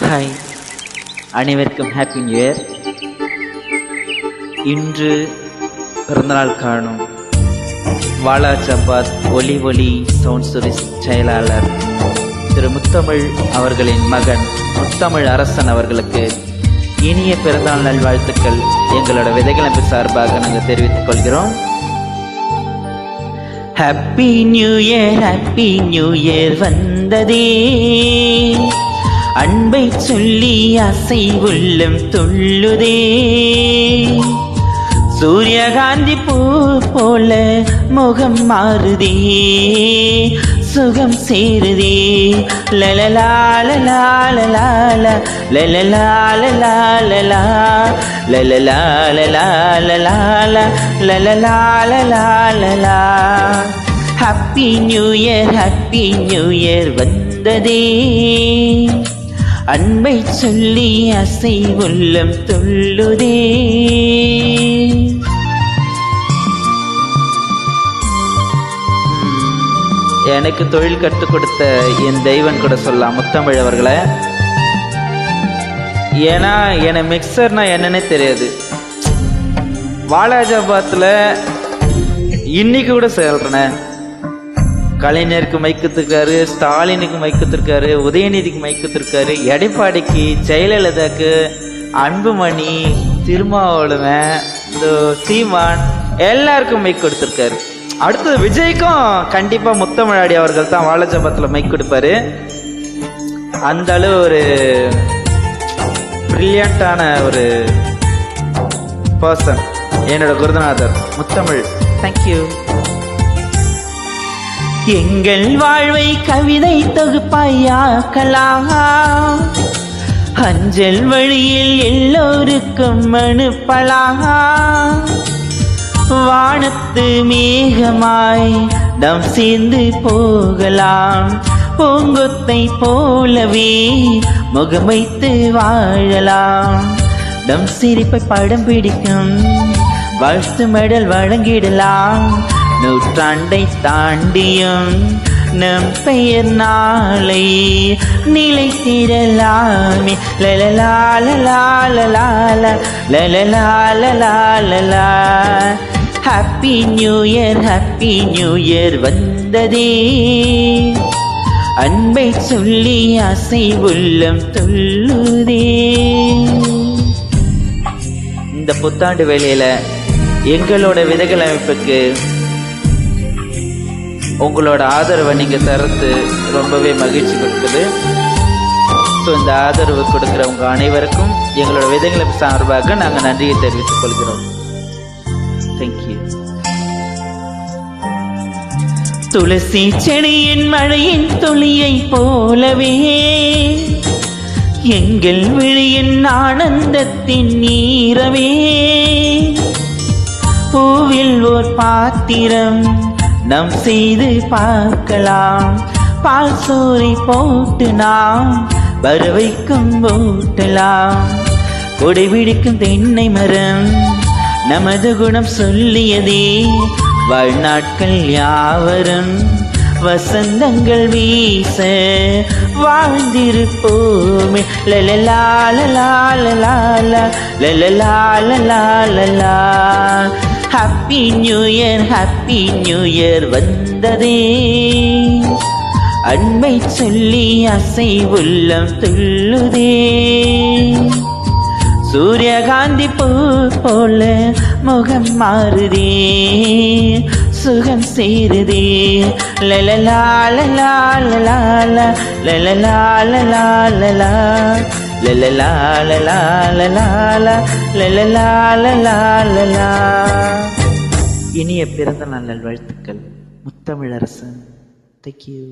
Hi அனைவருக்கும் happy new year இன்று பிறந்தநாள் காணும். வாலா சம்பாத் ஒலி ஒலி சவுண்ட் சர்வீஸ் செயலாளர் திரு முத்தமிழ் அவர்களின் மகன் முத்தமிழ் அரசன் அவர்களுக்கு இனிய பிறந்தநாள் நல்வாழ்த்துக்கள். எங்களோட விதைகிழம்பு சார்பாக நாங்கள் தெரிவித்துக் கொள்கிறோம். Happy new year happy new year வந்ததே. அன்பை சொல்லி அசை உள்ளம் துள்ளுதே சூரியகாந்தி பூ போல முகம் மாறுதே. சுகம் சேருதே. லலலா லலா லலா லலலா happy new year happy new year வந்ததே அன்பை சொல்லி அசை உள்ளம் துள்ளுதே எனக்கு தொழில் கற்றுக் கொடுத்த என் தெய்வன் கூட சொல்லலாம் முத்தமிழ் அவர்களை. ஏன்னா எனக்கு மிக்சர்னா என்னன்னே தெரியாது. வாலாஜாபாத்தில் இன்னைக்கு கூட சொல்கிறேன் கலைஞருக்கு மைக்கத்திருக்காரு ஸ்டாலினுக்கு மைக்கத்திருக்காரு உதயநிதிக்கு மைக்கத்திருக்காரு எடப்பாடிக்கு ஜெயலலிதாக்கு அன்புமணி திருமாவளவன் இந்த சீமான் எல்லாருக்கும் மைக் கொடுத்துருக்காரு அடுத்தது விஜய்க்கும் கண்டிப்பாக முத்தமிழாடி அவர்கள் தான் வாலாஜாபாத்தில் மைக் கொடுப்பாரு அந்த அளவு ஒரு பிரில்லியண்டான ஒரு பர்சன் என்னோட குருநாதர் முத்தமிழ். தேங்க்யூ எங்கள் வாழ்வை கவிதை தொகுப்பாயாக்கலாம் அஞ்சல் வழியில் எல்லோருக்கும் அனுப்பலா. வானத்து மேகமாய் நம் சேர்ந்து போகலாம். பூங்கொத்தை போலவே முகமைத்து வாழலாம். நம் சிரிப்பை படம் பிடிக்கும். வாழ்த்து மெடல் வழங்கிடலாம். நூற்றாண்டை தாண்டியும் நம் பெயர் நாளை நிலை திரலாமே லலா லலா happy new year happy new year வந்ததே. அன்பை சொல்லி ஆசை உள்ளம் துள்ளுதே இந்த புத்தாண்டு வேளையில எங்களோட விதைகள் அமைப்புக்கு உங்களோட ஆதரவை நீங்க தரத்து ரொம்பவே மகிழ்ச்சி கொடுக்குது. ஸோ இந்த ஆதரவு கொடுக்குறவங்க அனைவருக்கும் எங்களோட விதைகளை சார்பாக நாங்கள் நன்றியை தெரிவித்துக் கொள்கிறோம். தேங்க்யூ துளசி செடியின் மழையின் துளியை போலவே எங்கள் விழியின் ஆனந்தத்தின் நீரவே பூவில் ஓர் பாத்திரம் நம் செய்து பார்க்கலாம் பால் சோறை போட்டு நாம் வரவைக்கும் போட்டலாம் கொடை பிடிக்கும் தென்னை மரம் நமது குணம் சொல்லியதே வாழ்நாட்கள் யாவரும் வசந்தங்கள் வீச வாழ்ந்திருப்போமே லலலா லலா லலலா happy new year happy new year வந்ததே அன்பை சொல்லி அசை உள்ளம் துள்ளுதே சூரியகாந்தி பூ போல முகம் மாறுதே சுகம் சேருதே லலலா லலா லலா லலலா இனிய பிறந்த நாள் வாழ்த்துக்கள் முத்தமிழரசன் தேங்க்யூ